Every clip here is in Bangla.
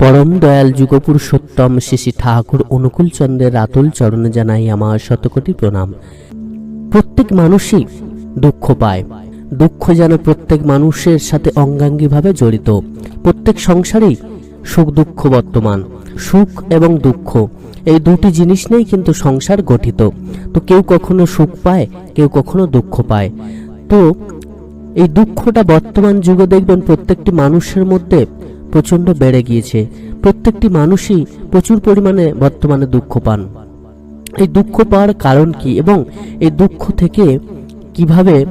পরম দয়াল যুগপুরুষোত্তম শ্রী ঠাকুর অনুকূল চন্দ্রের রাতুল চরণে জানাই আমার শতকোটি প্রণাম। প্রত্যেক মানুষই দুঃখ পায়। দুঃখ যেন প্রত্যেক মানুষের সাথে অঙ্গাঙ্গিভাবে জড়িত। প্রত্যেক সংসারেই সুখ দুঃখ বর্তমান। সুখ এবং দুঃখ, এই দুটি জিনিস নিয়েই কিন্তু সংসার গঠিত। তো কেউ কখনো সুখ পায়, কেউ কখনো দুঃখ পায়। তো এই দুঃখটা বর্তমান যুগে দেখবেন প্রত্যেকটি মানুষের মধ্যে প্রচণ্ড বেড়ে গিয়েছে। প্রত্যেকটি মানুষই প্রচুর পরিমাণে বর্তমানে দুঃখ পান। এই দুঃখ পাওয়ার কারণ কি এবং এই দুঃখ থেকে কীভাবে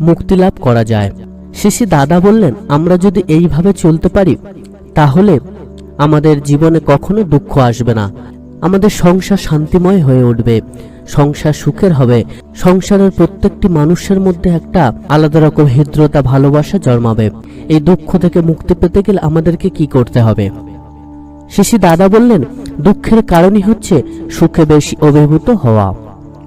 মুক্তি লাভ করা যায়? শেষে দাদা বললেন, আমরা যদি এইভাবে চলতে পারি, তাহলে আমাদের জীবনে কখনো দুঃখ আসবে না। আমাদের সংসার শান্তিময় হয়ে উঠবে। সংসার সুখের হবে। সংসারের প্রত্যেকটি মানুষের মধ্যে একটা আলাদা রকম হৃদ্রতা, ভালোবাসা জন্মাবে। এই দুঃখ থেকে মুক্তি পেতে গেলে আমাদেরকে কি করতে হবে? শিশি দাদা বললেন, দুঃখের কারণই হচ্ছে সুখে বেশি অভিভূত হওয়া।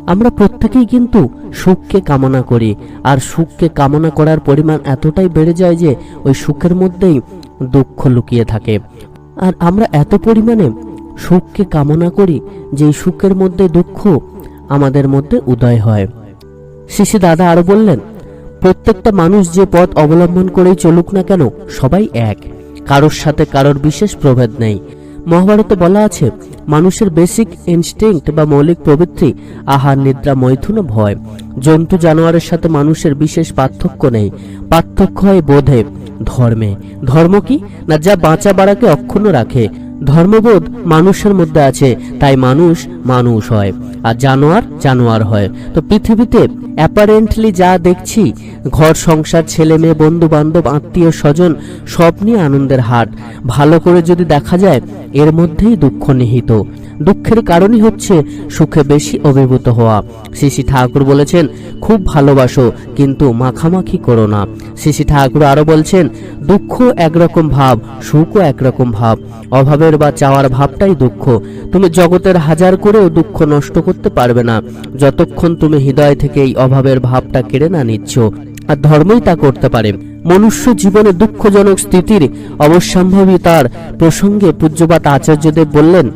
আমরা প্রত্যেকেই কিন্তু সুখকে কামনা করি, আর সুখকে কামনা করার পরিমাণ এতটাই বেড়ে যায় যে ওই সুখের মধ্যেই দুঃখ লুকিয়ে থাকে। আর আমরা এত পরিমাণে সুখকে কামনা করি যে সুখের মধ্যে দুঃখ আমাদের মধ্যে উদয় হয়। শিশি দাদা আরও বললেন, প্রত্যেকটা মানুষ যে পথ অবলম্বন করেই চলুক না কেন, সবাই এক। কারোর সাথে কারোর বিশেষ প্রভেদ নেই। মহাভারতে বলা আছে, মানুষের বেসিক ইনস্টিংক্ট বা মৌলিক প্রবৃত্তি, আহার, নিদ্রা, মৈথুন ভয়। জন্তু জানোয়ারের সাথে মানুষের বিশেষ পার্থক্য নেই। পার্থক্য হয় বোধে, ধর্মে। ধর্ম কি? না যা বাঁচা বাড়াকে অক্ষুণ্ণ রাখে ধর্মবোধ মানুষের মধ্যে আছে, তাই মানুষ মানুষ হয়, আর জানোয়ার জানোয়ার হয়। তো পৃথিবীতে অ্যাপারেন্টলি যা দেখছি, ঘর, সংসার, ছেলে মেয়ে বন্ধু বান্ধব আত্মীয় স্বজন সব নিয়ে আনন্দের হাট। ভালো করে যদি দেখা যায় এর মধ্যেই দুঃখ নিহিত। দুঃখের কারণই হচ্ছে সুখে বেশি অভিভূত হওয়া। শ্রী ঠাকুর বলেছেন, খুব ভালোবাসো, কিন্তু মাখামাখি করো না। শ্রী ঠাকুর আরও বলছেন, দুঃখ একরকম ভাব, সুখও একরকম ভাব। অভাবের বা চাওয়ার ভাবটাই দুঃখ। তুমি জগতের হাজার করেও দুঃখ নষ্ট করতে পারবে না। যতক্ষণ তুমি হৃদয় থেকে এই অভাবের ভাবটা কেড়ে না নিচ্ছ, আর ধর্মই তা করতে পারে। মনুষ্য জীবনে দুঃখজনক স্থিতির অবশ্যম্ভাবী তার প্রসঙ্গে পূজ্যপাত আচার্যদেব বললেন,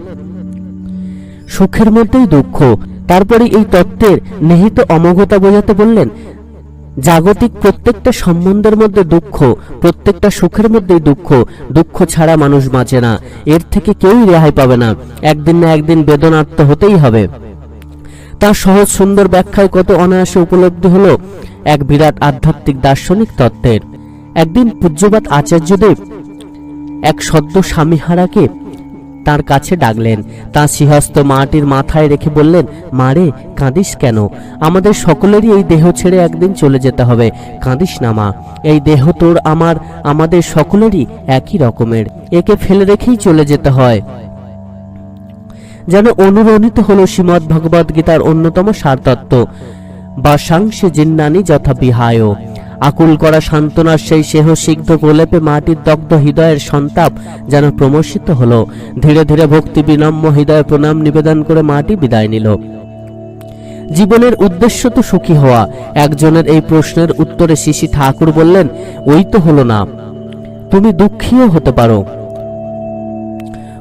সুখের মধ্যেই দুঃখ। তারপরে এই তত্ত্বের নিহিত অমোঘতা বোঝাতে বললেন, জাগতিক প্রত্যেকটা সম্বন্ধের মধ্যে দুঃখ, প্রত্যেকটা সুখের মধ্যেই দুঃখ। দুঃখ ছাড়া মানুষ বাঁচে না। এর থেকে কেউই রেহাই পাবে না। একদিন না একদিন বেদনার্থ হতেই হবে। তার সহজ সুন্দর ব্যাখ্যায় কত অনায়াসে উপলব্ধি হলো? এক বিরাট আধ্যাত্মিক দার্শনিক তত্ত্বের। একদিন পূজ্যবাদ আচার্যদেব এক সদ্য স্বামীহারাকে তার কাছে ডাকলেন। তার সিংহস্ত মাটির মাথায় রেখে বললেন মারে কাঁদিস কেন? আমাদের সকলেরই এই দেহ ছেড়ে একদিন চলে যেতে হবে। কাঁদিস না, মা। এই দেহ তোর, আমার, আমাদের সকলেরই একই রকমের। একে ফেলে রেখেই চলে যেতে হয়। যেন অনুরণিত হলো শ্রীমৎ ভগবদ গীতার অন্যতম সারতত্ত্ব। বা সাংসে জিন্নানি যথা বিহায়। আকুল করা সান্ত্বনার সেই সেহ সিগ্ধ গোলেপে মাটির দগ্ধ হৃদয়ের সন্তাপ যেন প্রমোষিত হলো। ধীরে ধীরে ভক্তি বিনম্র হৃদয়ে প্রণাম নিবেদন করে মাটি বিদায় নিল। জীবনের উদ্দেশ্য তো সুখী হওয়া। একজনের এই প্রশ্নের উত্তরে শিশি ঠাকুর বললেন, ওই তো হলো না। তুমি দুঃখীও হতে পারো।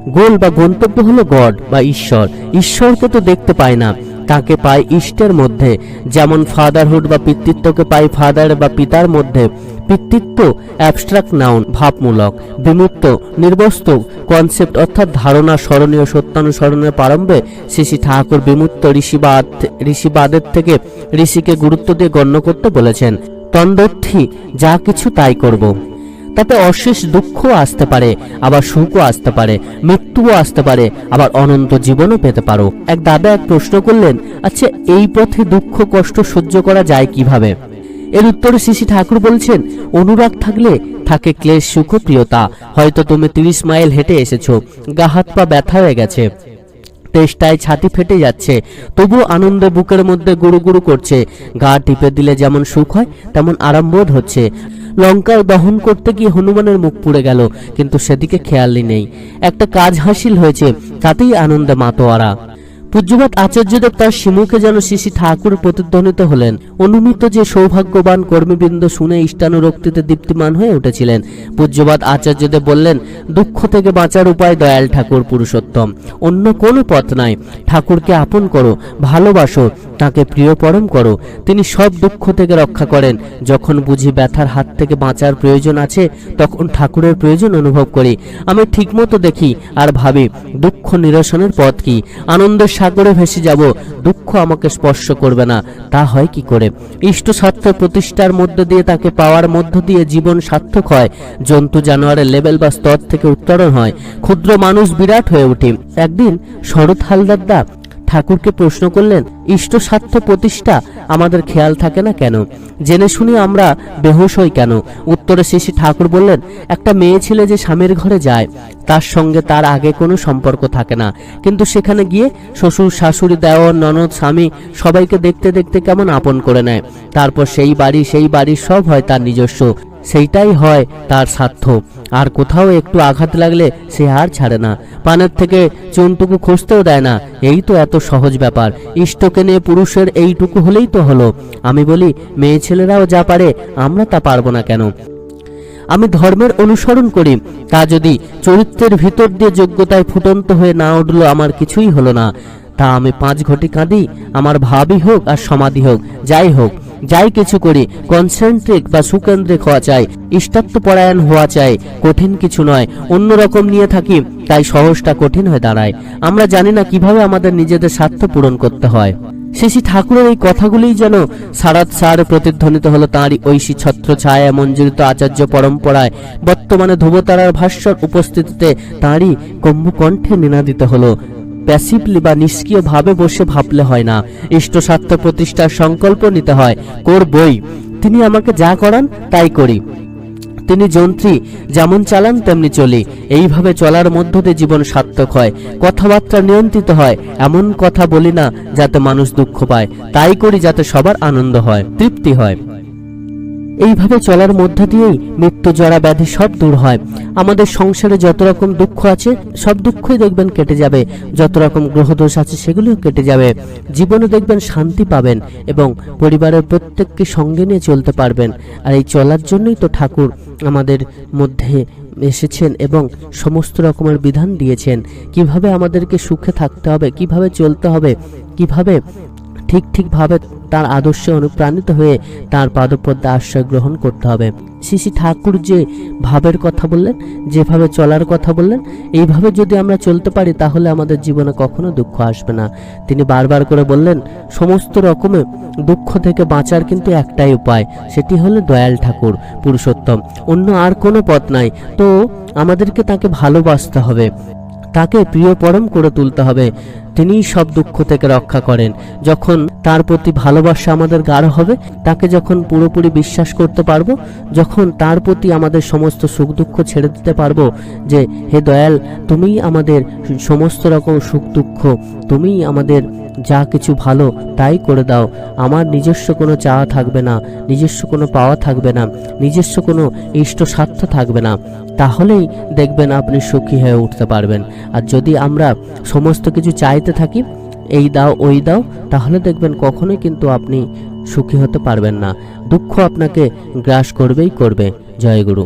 গোল বা গন্তব্য হলো গড বা ঈশ্বর। ঈশ্বরকে তো দেখতে পায় না। তাকে পায় ইষ্টের মধ্যে, যেমন ফাদারহুড বা পিতৃত্বকে পাই ফাদার বা পিতার মধ্যে। পিতৃত্ব অ্যাবস্ট্রাক্ট নাউন ভাবমূলক বিমুক্ত নির্বস্ত কনসেপ্ট অর্থাৎ ধারণা, স্মরণীয়, সত্যানুসরণের প্রারম্ভে শ্রী ঠাকুর বিমুক্ত ঋষিবাদ, ঋষিবাদের থেকে ঋষিকে গুরুত্ব দিয়ে গণ্য করতে বলেছেন তন্দর্থী যা কিছু তাই করব। তাতে অশেষ দুঃখ আসতে পারে, আবার সুখও আসতে পারে, মৃত্যুও আসতে পারে, আবার অনন্ত জীবনও পেতে পারো। এক দাদা এক প্রশ্ন করলেন আচ্ছা এই পথে দুঃখ, কষ্ট সহ্য করা যায় কীভাবে? এর উত্তরে শ্রী ঠাকুর বলছেন, অনুরাগ থাকলে থাকে ক্লেশ, সুখ, প্রিয়তা। হয়তো তুমি তিরিশ মাইল হেঁটে এসেছ, গা হাত পা ব্যথা হয়ে গেছে। তেষ্টায় ছাতি ফেটে যাচ্ছে। তবুও আনন্দে বুকের মধ্যে গুরু গুরু করছে। গা টিপে দিলে যেমন সুখ হয়, তেমন আরাম বোধ হচ্ছে। লঙ্কার দহন করতে গিয়ে হনুমানের মুখ পুড়ে গেল, কিন্তু সেদিকে খেয়ালই নেই। একটা কাজ হাসিল হয়েছে, তাতেই আনন্দে মাতোয়ারা। পূজ্যপাত আচার্যদেব তার শিমুখে যেন শিশি ঠাকুর প্রতিধ্বনিত হলেন। অনুমিত যে সৌভাগ্যবান কর্মীবৃন্দ শুনে ইষ্টানুরক্তিতে দীপ্তিমান হয়ে উঠেছিলেন। পূজ্যপাত আচার্যদেব বললেন, দুঃখ থেকে বাঁচার উপায় দয়াল ঠাকুর পুরুষোত্তম। অন্য কোনো পথ নাই। ঠাকুরকে আপন করো, ভালোবাসো তাকে প্রিয় পরম করো। তিনি সব দুঃখ থেকে রক্ষা করেন। যখন বুঝি ব্যথার হাত থেকে বাঁচার প্রয়োজন আছে, তখন ঠাকুরের প্রয়োজন অনুভব করি। আমি ঠিকমতো দেখি আর ভাবি, দুঃখ নিরসনের পথ কি? আনন্দের সাগরে ভেসে যাব, দুঃখ আমাকে স্পর্শ করবে না। তা হয় কি করে? ইষ্ট স্বার্থ প্রতিষ্ঠার মধ্য দিয়ে তাকে পাওয়ার মধ্য দিয়ে জীবন সার্থক হয়। জন্তু জানোয়ারের লেভেল বা স্তর থেকে উত্তরণ হয়। ক্ষুদ্র মানুষ বিরাট হয়ে উঠি। একদিন শরৎ হালদার দা ঠাকুরকে প্রশ্ন করলেন, ইষ্ট স্বার্থ প্রতিষ্ঠা আমাদের খেয়াল থাকে না কেন? জেনে শুনে আমরা বেহুশ হই কেন? উত্তরে শেষে ঠাকুর বললেন, একটা মেয়ে ছেলে যে স্বামীর ঘরে যায়, তার সঙ্গে তার আগে কোনো সম্পর্ক থাকে না। কিন্তু সেখানে গিয়ে শ্বশুর, শাশুড়ি, দেওয়ার, ননদ, স্বামী সবাইকে দেখতে দেখতে কেমন আপন করে নেয়। তারপর সেই বাড়ি, সেই বাড়ির সব হয় তার নিজস্ব। সেইটাই হয় তার স্বার্থ। আর কোথাও একটু আঘাত লাগলে সে আর ছাড়ে না। পানের থেকে চুনটুকু খুঁজতেও দেয় না। এই তো এত সহজ ব্যাপার। ইষ্টকে নিয়ে পুরুষের এইটুকু হলেই তো হলো। আমি বলি, মেয়ে ছেলেরাও যা পারে, আমরা তা পারব না কেন? আমি ধর্মের অনুসরণ করি। তা যদি চরিত্রের ভিতর দিয়ে যোগ্যতায় ফুটন্ত হয়ে না উঠল, আমার কিছুই হলো না। তা আমি পাঁচ ঘটি কাঁদি, আমার ভাবই হোক আর সমাধি হোক, যাই হোক। যাই কিছু করি কনসেন্ট্রিক বা সুকেন্দ্রিক হওয়া চাই, ইষ্টাত্মপরায়ণ হওয়া চাই, কঠিন কিছু নয়, অন্যরকম নিয়ে থাকি, তাই সহজটা কঠিন হয়ে দাঁড়ায়। আমরা জানি না কীভাবে আমাদের নিজেদের স্বার্থ পূরণ করতে হয়। শেষী ঠাকুরের এই কথাগুলিই যেন সারাত সার প্রতিধ্বনিত হলো তাঁরই ঐশী ছত্র ছায়া মঞ্জুরিত আচার্য পরম্পরায়। বর্তমানে ধ্রুবতারার ভাস্বর উপস্থিতিতে তাঁরই কম্বকণ্ঠে নিনাদিত হলো। প্যাসিভলি বা নিষ্ক্রিয়ভাবে বসে ভাবলে হয় না। ইষ্টস্বার্থ প্রতিষ্ঠার সংকল্প নিতে হয়। করবই তিনি আমাকে যা করান, তাই করি। তিনি যন্ত্রী, যেমন চালান, তেমনি চলি। এইভাবে চলার মধ্য দিয়ে জীবন সার্থক হয়। কথাবার্তা নিয়ন্ত্রিত হয়। এমন কথা বলি না, যাতে মানুষ দুঃখ পায়। তাই করি যাতে সবার আনন্দ হয়, তৃপ্তি হয়। এইভাবে চলার মধ্য দিয়েই মৃত্যু, জরা, ব্যাধি সব দূর হয়। আমাদের সংসারে যত রকম দুঃখ আছে, সব দুঃখই দেখবেন কেটে যাবে। যত রকম গ্রহদোষ আছে, সেগুলিও কেটে যাবে। জীবনে দেখবেন শান্তি পাবেন এবং পরিবারের প্রত্যেককে সঙ্গে নিয়ে চলতে পারবেন। আর এই চলার জন্যই তো ঠাকুর আমাদের মধ্যে এসেছেন এবং সমস্ত রকমের বিধান দিয়েছেন। কীভাবে আমাদেরকে সুখে থাকতে হবে, কীভাবে চলতে হবে, কীভাবে ঠিক ঠিকভাবে তার আদর্শে অনুপ্রাণিত হয়ে তার পাদপদ্মে আশ্রয় গ্রহণ করতে হবে। শ্রী ঠাকুর যে ভাবের কথা বললেন, যেভাবে চলার কথা বললেন, এইভাবে যদি আমরা চলতে পারি, তাহলে আমাদের জীবনে কখনো দুঃখ আসবে না। তিনি বারবার করে বললেন, সমস্ত রকমের দুঃখ থেকে বাঁচার কিন্তু একটাই উপায়, সেটি হলো দয়াল ঠাকুর, পুরুষোত্তম। অন্য আর কোনো পথ নাই। তো আমাদেরকে তাকে ভালোবাসতে হবে। তাকে প্রিয় পরম করে তুলতে হবে। তিনিই সব দুঃখ থেকে রক্ষা করেন। যখন তার প্রতি ভালোবাসা আমাদের গাঢ় হবে, তাকে যখন পুরোপুরি বিশ্বাস করতে পারব, যখন তার প্রতি আমাদের সমস্ত সুখ দুঃখ ছেড়ে দিতে পারব যে, হে দয়াল, তুমিই আমাদের সমস্ত রকম সুখ দুঃখ তুমি আমাদের যা কিছু ভালো, তাই করে দাও। আমার নিজস্ব কোনো চাওয়া থাকবে না, নিজস্ব কোনো পাওয়া থাকবে না, নিজস্ব কোনো ইষ্ট স্বার্থ থাকবে না। তাহলেই দেখবেন আপনি সুখী হয়ে উঠতে পারবেন। আর যদি আমরা সমস্ত কিছু চাইতে থাকি, এই দাও, ওই দাও, তাহলে দেখবেন কখনোই কিন্তু আপনি সুখী হতে পারবেন না। দুঃখ আপনাকে গ্রাস করবেই করবে। জয় গুরু।